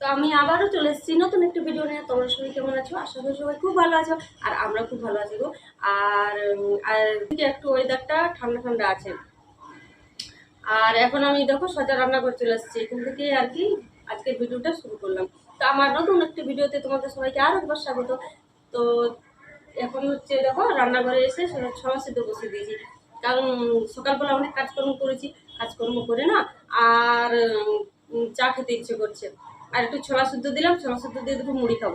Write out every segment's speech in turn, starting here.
তো আমি আবারও চলে এসেছি নতুন একটা ভিডিও নিয়ে। তোমরা সবাই কেমন আছো? আশা করি সবাই খুব ভালো আছো, আর আমরা খুব ভালো আছি গো। আর আর একটু ওয়েদারটা ঠান্ডা ঠান্ডা আছে। আর এখন আমি দেখো সজা রান্না করে চলে এসেছি। এখান থেকে আর কি আজকের ভিডিওটা শুরু করলাম। তো আমার নতুন একটি ভিডিওতে তোমাদের সবাইকে আরও একবার স্বাগত। তো এখন হচ্ছে দেখো রান্নাঘরে এসে ছড়া সিদ্ধ বসে দিয়েছি। কারণ সকালবেলা অনেক কাজকর্ম করেছি, কাজকর্ম করে না, আর চা খেতে ইচ্ছে করছে। আর একটু ছোলা সিদ্ধ দিলাম, ছোলা সিদ্ধ দিয়ে দুটো মুড়ি খাব।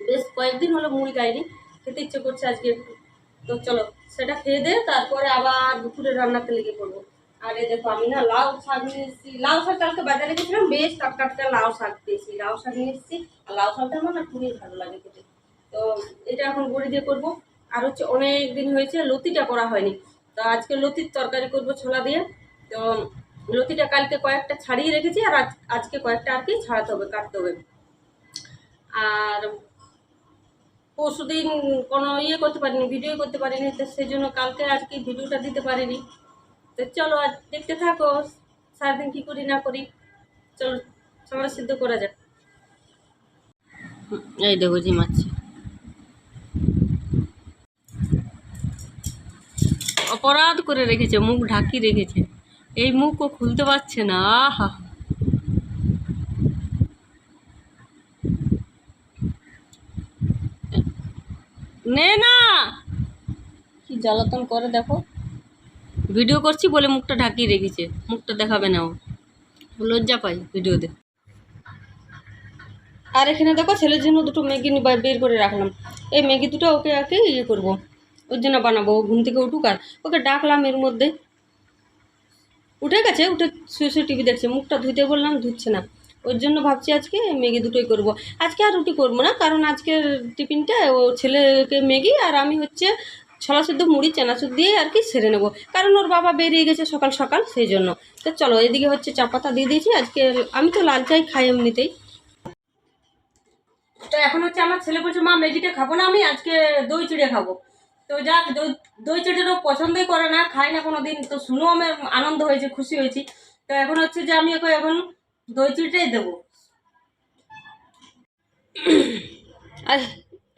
বেশ কয়েকদিন হলো মুড়ি খাইনি, খেতে ইচ্ছে করছে আজকে একটু। তো চলো, সেটা খেয়ে দে তারপরে আবার দুপুরে রান্নাতে লেগে পড়ব। আর দেখো আমি না লাউ শাক নিয়ে এসেছি লাউ শাক কালকে বাজারে গেছিলাম, বেশ টাটকা টাটকা লাউ শাক পেয়েছি লাউ শাক নিয়ে এসেছি আর লাউ শাকটা আমার না খুবই ভালো লাগে খেতে। তো এটা এখন বড়ি দিয়ে করব। আর হচ্ছে অনেক দিন হয়েছে লতিটা করা হয়নি। তো আজকে লতির তরকারি করব ছোলা দিয়ে। তো লতিটা কালকে কয়েকটা ছাড়িয়ে রেখেছি, আর আজ আজকে কয়েকটা আর কি ছাড়াতে হবে, কাটতে হবে। আর পরশুদিন কোনো ইয়ে করতে পারিনি ভিডিও করতে পারিনি, তো সেই জন্য কালকে আর কি ভিডিওটা দিতে পারিনি। তো চলো আজ দেখতে থাকো, সারাদিন কী করি না করি। চলো সবার সিদ্ধ করা যাক। এই দেখো জি মাছ অপরাধ করে রেখেছে, মুখ ঢাকি রেখেছে। এই মুখও খুলতে পারছে না, আহা। নে না। কি জ্বালাতন করে দেখো। ভিডিও করছি বলে মুখটা ঢাকিয়ে রেখেছে। মুখটা দেখাবে না ও। লজ্জা পাই ভিডিওতে। আর এখানে দেখো ছেলের জন্য দুটো ম্যাগি বের করে রাখলাম। এই ম্যাগি দুটো ওকে কি ইয়ে করব। ওর জন্য বানাবো। ও ঘুম থেকে উঠুক আর। ওকে ডাকলাম এর মধ্যে। উঠে গেছে, উঠে শুয়ে শুয়ে টিভি দেখছে, মুখটা ধুইতে বললাম, ধুচ্ছে না। ওর জন্য ভাবছি আজকে ম্যাগি দুটোই করব। আজকে আর রুটি করব না, কারণ আজকের টিফিনটা ও ছেলেকে ম্যাগি আর আমি হচ্ছে ছলা শুদ্ধ মুড়ি চানাচুর দিয়ে আর কি সেরে নেব। কারণ ওর বাবা বেরিয়ে গেছে সকাল সকাল, সেই জন্য। তো চলো, এদিকে হচ্ছে চা পাতা দিয়ে দিয়েছি, আজকে আমি তো লাল চাই খাই এমনিতেই। তো এখন হচ্ছে আমার ছেলে বলছে, মা, ম্যাগিটা খাব না, আমি আজকে দই চিড়ে খাব। তো যাক, দই দই চিড়েরও পছন্দই করে না, খাই না কোনো দিন তো শুনেও আমার আনন্দ হয়েছে, খুশি হয়েছি। তো এখন হচ্ছে যে আমি ওকে এখন দই চিড়েটাই দেবো। আর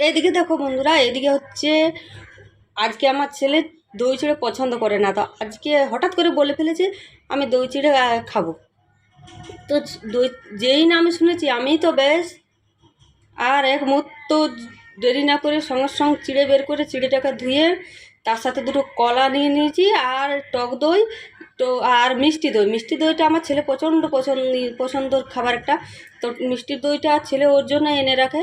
এদিকে দেখো বন্ধুরা, এদিকে হচ্ছে আজকে আমার ছেলে দই চিড়ে পছন্দ করে না, তো আজকে হঠাৎ করে বলে ফেলেছে, আমি দই চিড়ে খাব। তো দই, যেই না আমি শুনেছি আমি তো বেশ, আর এক মুহূর্ত দেরি না করে সঙ্গে সঙ্গে চিড়ে বের করে চিড়েটাকে ধুয়ে তার সাথে দুটো কলা নিয়ে নিয়েছি আর টক দই, তো আর মিষ্টি দই। মিষ্টি দইটা আমার ছেলে প্রচণ্ড পছন্দ, পছন্দর খাবার একটা। তো মিষ্টি দইটা ছেলে ওর জন্য এনে রাখে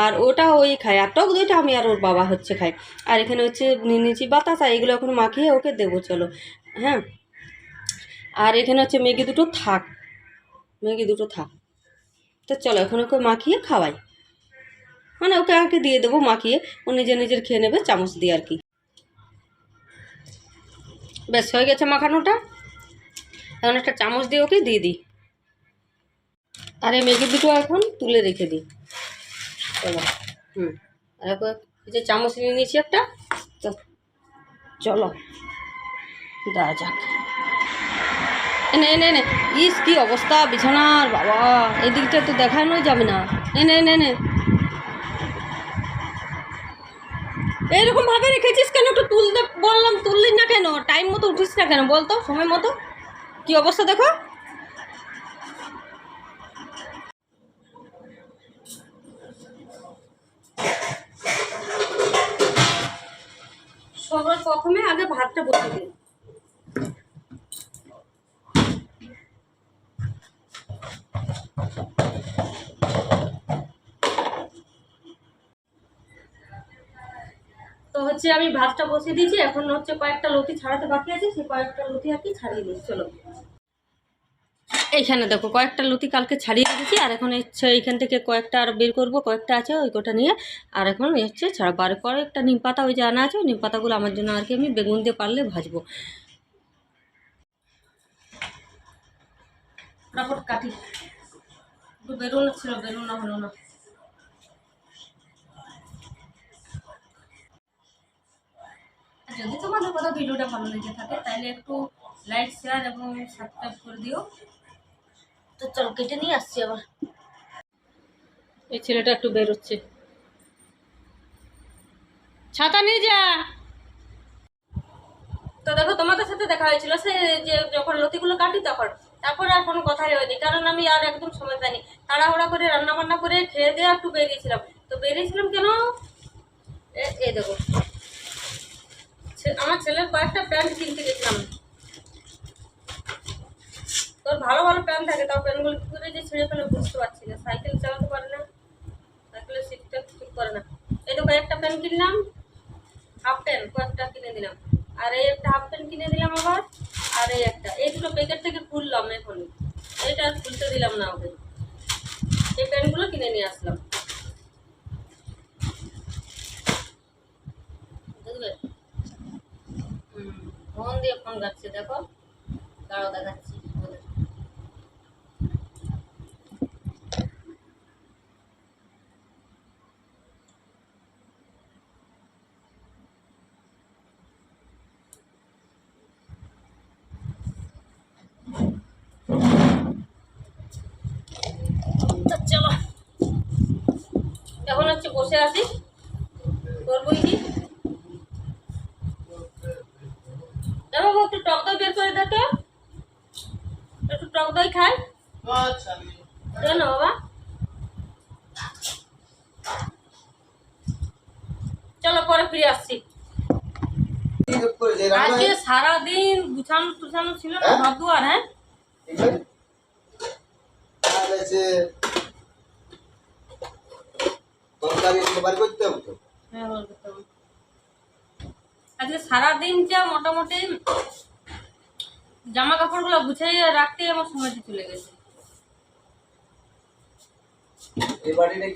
আর ওটা ওই খায়। আর টক দইটা আমি আর ওর বাবা হচ্ছে খাই আর এখানে হচ্ছে নিয়ে নিয়েছি বাতাসা, এগুলো এখন মাখিয়ে ওকে দেবো, চলো। হ্যাঁ? আর এখানে হচ্ছে ম্যাগি দুটো থাক। ম্যাগি দুটো থাক। তো চলো এখন ওকে মাখিয়ে খাওয়াই। মানে ওকে আগে দিয়ে দেবো, মাখিয়ে। ও নিজে নিজের খেয়ে নেবে, চামচ দিয়ে আর কি। ব্যাস, হয়ে গেছে মাখানোটা। এখন একটা চামচ দিয়ে ওকে দিয়ে দিই। আর এই ম্যাগি দুটো এখন তুলে রেখে দিই। চলো, হুম। আর এই যে চামচ নিয়ে নিয়েছি একটা, তো চলো, দেওয়া যাক। এনে এনে এনে ইস, কি অবস্থা, বিছানার, বাবা। এই দিকটা তো দেখানোই যাবে না। এনে এনে এনে এইরকম ভাবে রেখেছিস কেন? একটু তুলতে বললাম, তুললি না কেন? টাইম মতো উঠিস না কেন? বলতো, সময় মতো। কি অবস্থা দেখো? সবার প্রথমে আগে ভাতটা বসিয়ে দিই তো হচ্ছে আমি ভাতটা বসিয়ে দিয়েছি, এখন হচ্ছে কয়েকটা লতি ছাড়াতে বাকি আছে, সেই কয়েকটা লতি আর কি ছাড়িয়ে দিই চলো। এইখানে দেখো, কয়েকটা লতি কালকে ছাড়িয়ে রেখেছি আর এখন হচ্ছে এইখান থেকে কয়েকটা আর বের করব, কয়েকটা আছে ওই কোটা নিয়ে, আর এখন হচ্ছে ছাড়াবো। আর কয়েকটা নিম পাতা, ওই যে আনা আছে, ওই নিম পাতাগুলো আমার জন্য আর কি আমি বেগুন দিয়ে পারলে ভাজবো। কাটি। একটু বেরোনো ছিল, বেরোনো হলো না। যদি তোমাদের কথা ভিডিওটা ভালো লেগে থাকে তাহলে একটু লাইক শেয়ার এবং সাবস্ক্রাইব করে দিও। তো চলো কেটে নিয়ে আসছি আবার। এই ছেলেটা একটু বেরোচ্ছে। ছাতা নিয়ে যা। তো দেখো তোমাদের সাথে দেখা হয়েছিল সে যে যখন লতিগুলো কাটি তখন। তারপর আর কোনো কথাই হয়নি কারণ আমি আর একদম সময় পাইনি। তাড়াহুড়া করে রান্না বান্না করে খেয়ে দিয়ে একটু বেরিয়েছিলাম। তো বেরিয়েছিলাম কেন? এ- এই দেখো। আমার ছেলের কয়েকটা প্যান্ট কিনতে গেছিলাম। তোর ভালো ভালো প্যান্ট থাকে, তাও প্যান্টগুলো কি করে যে ছিঁড়ে ফেলে বুঝতে পারছি না। সাইকেল চালাতে পারে না, সাইকেলের সিটটা ঠিক করে না। এই তো কয়েকটা প্যান্ট কিনলাম, হাফ প্যান্ট, কয়েকটা কিনে দিলাম। আর এই একটা হাফ প্যান্ট কিনে দিলাম আবার, আর এই একটা। এই দুটো প্যাকেট থেকে খুললাম এখন এটা খুলতে দিলাম না ওকে। এই প্যান্টগুলো কিনে নিয়ে আসলাম বুঝলে হুম ফোন দিয়ে ফোন গাচ্ছে দেখো। দাঁড়াও দেখাচ্ছি। চলো। এখন হচ্ছে বসে আছি। করবোই কি একটু টক দই বের করে দেখো একটু টক দই খাই। না বাবা। চলো পরে ফিরে আসছি। আজকে সারাদিন গুছানো টুছানো ছিল না হ্যাঁ? ঘর দুয়ার হ্যাঁ? তরকারি করতে হবে হ্যাঁ করতে হবে। আজকে সারাদিন যা মোটামুটি জামা কাপড়গুলো গুছিয়ে রাখতে আমার সময়টা চলে গেছে। বাড়িটা